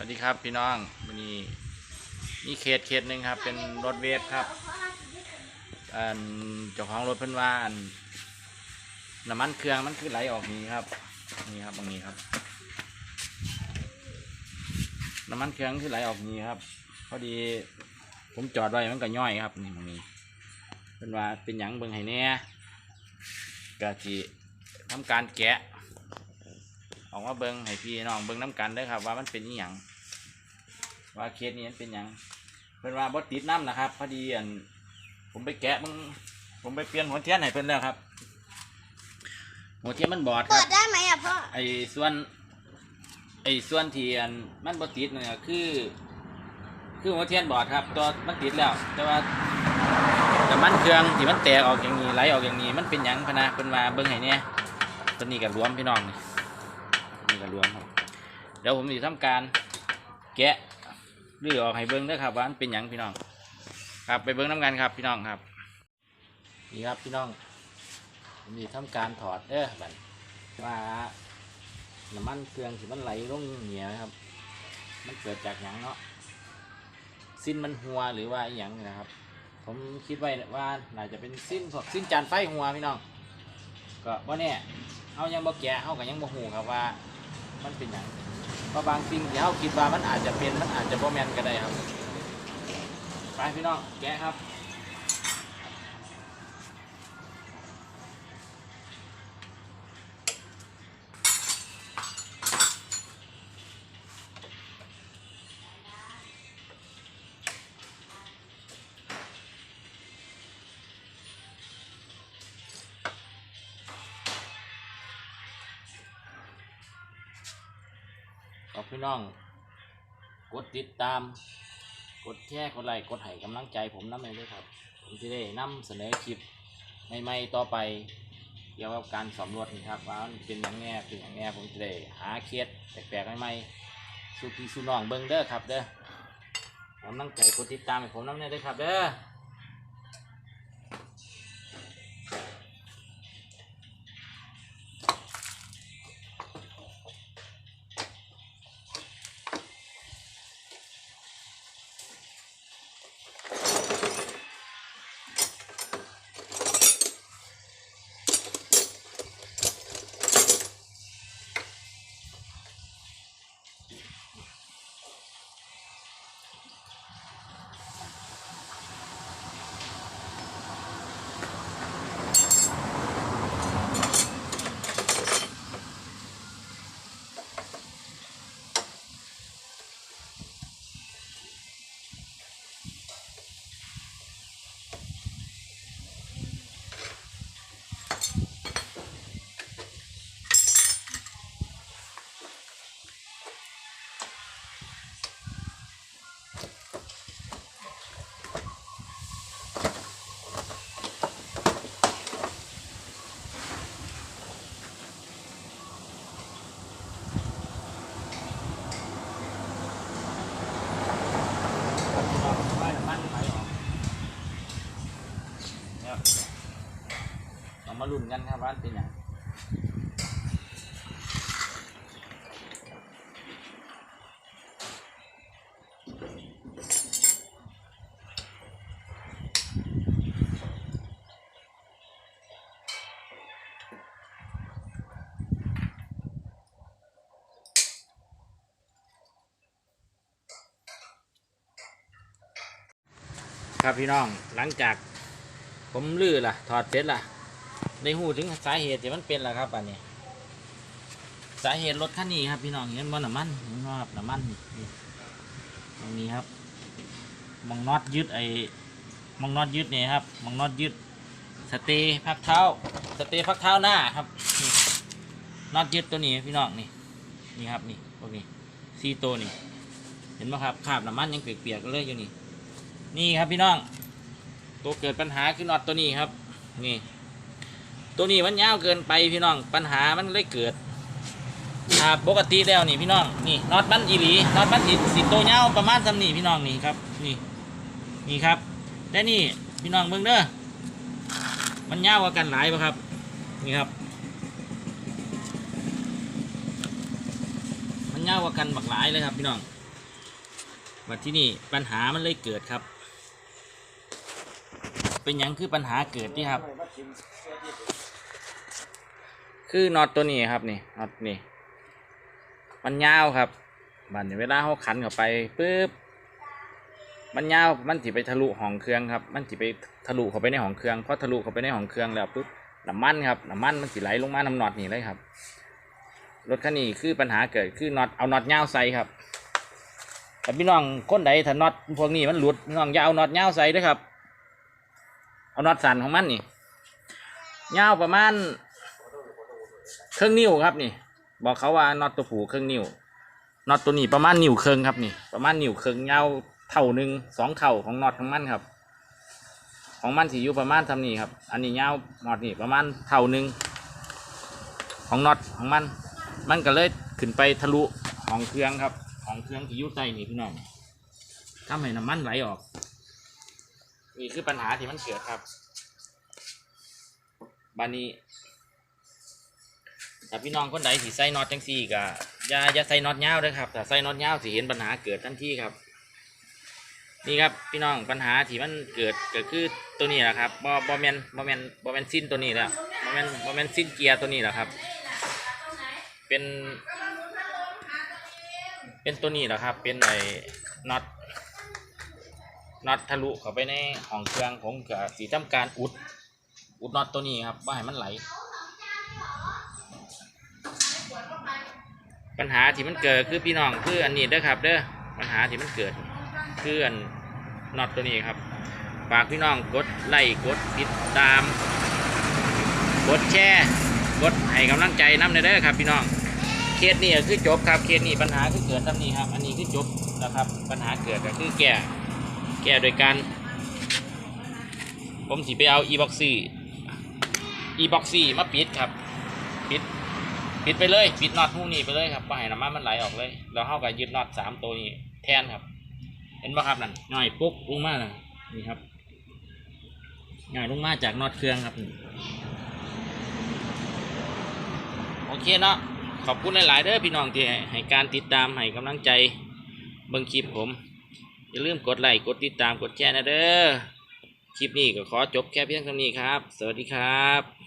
วัสดีครับพี่น้องวันนี้นี่เขตเขตหนึ่งครับ เป็นรถเวฟครับอันเจ้าของรถเพิ่นว่าอันน้ำมันเครื่องมันคือไหลออกนี้ครับ นี่ครับตรงนี้ครับ น้ำมันเครื่องคือไหลออกนี้ครับพอดี ผมจอดไว้มันก็ย่อยครับนี่ตรงนี้เพิ่นว่าเป็นหยังเบิ่งให้แน่กะจิทำการแกะ ออกมาเบิ้งให้พี่น้องเบิ้งน้ำกันเด้อครับ ว่ามันเป็นอีหยังว่าเคสนี้มันเป็นหยังเพิ่นว่าบ่ติดน้ำนะครับ พอดีอันผมไปแกะมึงผมไปเปลี่ยนหัวเทียนให้เพิ่นแล้วครับ หัวเทียนมันบอดคเปิรับดได้ไหมอะพ่อ ไอ้ส่วนไอ้ส่วนที่อันมันบ่ติดเนี่ยคือ คือหัวเทียนบอดครับ ตัวมันติดแล้ว แต่ว่าแต่มันเครื่องที่มันแตกออกอย่างนี้ไหลออกอย่างนี้มันเป็นหยังพะนะเพิ่นว่าเบิ่งให้เนี่ยตัวนี้ก็รวมพี่น้องนี่นี่ ก็รวมครับ เดี๋ยวผมจะทำการแกะหรือออกให้เบิ่งเด้อครับว่ามันเป็นหยังพี่น้อง ครับไปเบิ่งน้ำกันครับพี่น้องครับ นี่ครับพี่น้อง ผมจะทำการถอดเด้อบัดว่าน้ำมันเครื่องที่มันไหลลงเหนียวนะครับ มันเกิดจากหยังเนาะสิ้นมันหัวหรือว่าอหย่างนะครับ ผมคิดไว้ว่าน่าจะเป็นสิ้นพวกสิ้นจานไฟหัวพี่น้อง ก็ว่าเนี่ยเอายังบ่แกะเอากับยังบ่หูครับว่า มันเป็นอย่างเพราะบางสิ่งที่เราคิดว่ามันอาจจะเป็นมันอาจจะโมแมนก็ได้ครับ ไปพี่น้องแกะครับ ขอบพี่น้อง กดติดตาม กดแชร์กดไลค์กดให้กำลังใจผมน้ำเลยด้วยครับ ผมจะได้นำเสนอคลิปใหม่ๆต่อไป เกี่ยวกับการสำรวจนี่ครับว่ามันเป็นอย่างแง่เป็นอย่างแง่ผมจะได้หาเคสแปลกๆใหม่ๆสู่พี่สู่น้องเบิ้งเด้อครับเด้อกำลังใจกดติดตามให้ผมน้ำเลยด้วยครับเด้อ มาลุ้นกันครับว่าเป็นอย่างครับพี่น้องหลังจากผมลื้อล่ะ ถอดเสร็จล่ะ ได้หูถึงสาเหตุที่มันเป็นล่ะครับอันนี้ สาเหตุรถคันนี้ครับพี่น้องเห็นบ่น้ำมันเห็นบ่ครับน้ำมันนี่ตรงนี้ครับมองน็อตยึดไอ้มองน็อตยึดนี่ครับมองน็อตยึดสเตย์พักเท้า สเตย์พักเท้าหน้าครับน็อตยึดตัวนี้พี่น้องนี่นี่ครับนี่พวกนี้ซีโตนี่ เห็นไหมครับคราบน้ำมันยังเปียกๆเลยอยู่นี่ นี่ครับพี่น้อง ตัวเกิดปัญหาคือน็อตตัวนี้ครับ นี่ ตัวนี้มันยาวเกินไปพี่น้อง ปัญหามันเลยเกิดอ่าปกติแล้วนี่พี่น้องนี่น็อตมันอีหลีน็อตมันสิสิตัวยาวประมาณสำนี่พี่น้องนี่ครับนี่นี่ครับและนี่พี่น้องเบิ่งเด้อมันยาวกว่ากันหลายปะครับนี่ครับ มันยาวกว่ากันบักหลายเลยครับพี่น้องวันที่นี่ปัญหามันเลยเกิดครับ เป็นยังคือปัญหาเกิดที่ครับ คือน็อตตัวนี้ครับนี่น็อตนี่มันยาวครับบัดนี้เวลาเขาขันเข้าไปปุ๊บมันยาวมันสิไปทะลุห้องเครื่องครับ มันสิไปทะลุเข้าไปในห้องเครื่องพอทะลุเข้าไปในห้องเครื่องแล้วปุ๊บน้ำมันครับน้ำมันมันสิไหลลงมาน้ำน็อตนี่เลยครับรถคันนี้คือปัญหาเกิดคือน็อตเอาน็อตยาวใส่ครับแต่พี่น้องคนใดถ้าน็อตพวกนี้มันหลุดพี่น้องอย่าเอาน็อตยาวใส่ด้วยครับ เอาน็อตสั่นของมันนี่ยาวประมาณ ครึ่องนิ้วครับนี่ บอกเขาว่าน็อตตัวผูเครึ่องนิ้วน็อตตัวนี้ประมาณนิ้วเครึ่องครับนี่ ประมาณนิ้วเครึ่องยาวเท่าหนึ่งสองเท่าของน็อตของมันครับ ของมันสิอยู่ประมาณทำนี้ครับ อันนี้ยาวน็อตนี่ประมาณเท่าหนึ่งของน็อตของมัน มันก็เลยขึ้นไปทะลุของเครื่องครับ ของเครื่องที่อยู่ใต้นี่พี่น้องทำให้น้ำมันไหลออกนี่คือปัญหาที่มันเกิดครับบานี้ ถ้าพี่น้องคนใดสิใส่น็อตจังซี่ก็อย่าอย่าใส่น็อตยาวเลยครับถ้าใส่น็อตยาวสิเห็นปัญหาเกิดทันทีครับ นี่ครับพี่น้องปัญหาที่มันเกิดก็คือตัวนี้แหละครับบอบอแมนบอแมนบอแมนสิ้นตัวนี้แล้วบอแมนบอแมนสิ้นเกียร์ตัวนี้แหละครับ เป็นเป็นตัวนี้แหละครับ เป็นไอ้น็อตน็อตทะลุเข้าไปในห้องเครื่องผมกับสีทำการอุด อุดน็อตตัวนี้ครับว่าให้มันไหล ปัญหาที่มันเกิดคือพี่น้องคืออันนี้เด้อครับ เด้อปัญหาที่มันเกิดคืออันน็อตตัวนี้ครับฝากพี่น้องกดไลค์กดติดตาม กดแชร์กดให้กำลังใจน้ำในเด้อครับ พี่น้องเคสนี้คือจบครับเคสนี้ปัญหาคือเกิดตำนี้ครับ อันนี้คือจบนะครับ ปัญหาเกิดก็คือแก้แก้โดยการผมสิไปเอา e box ซี่ e box ซี่มาปิดครับ ปิด ปิดไปเลยปิดน็อตหูนี้ไปเลยครับไม่ให้น้ำมันมันไหลออกเลยแล้วเข้ากับยึดน็อตสามตัวนี้แทนครับ เห็นปะครับนั่นง่ายปุ๊บลงมาน่ะนี่ครับง่ายลงมาจากน็อตเครื่องครับโอเคเนาะขอบคุณหลาย ๆเด้อพี่น้องที่ให้การติดตามให้กำลังใจเบิ่งคลิปผม อย่าลืมกดไลค์กดติดตามกดแชร์นะเด้อคลิปนี้ก็ขอจบแค่เพียงเท่านี้ครับ สวัสดีครับ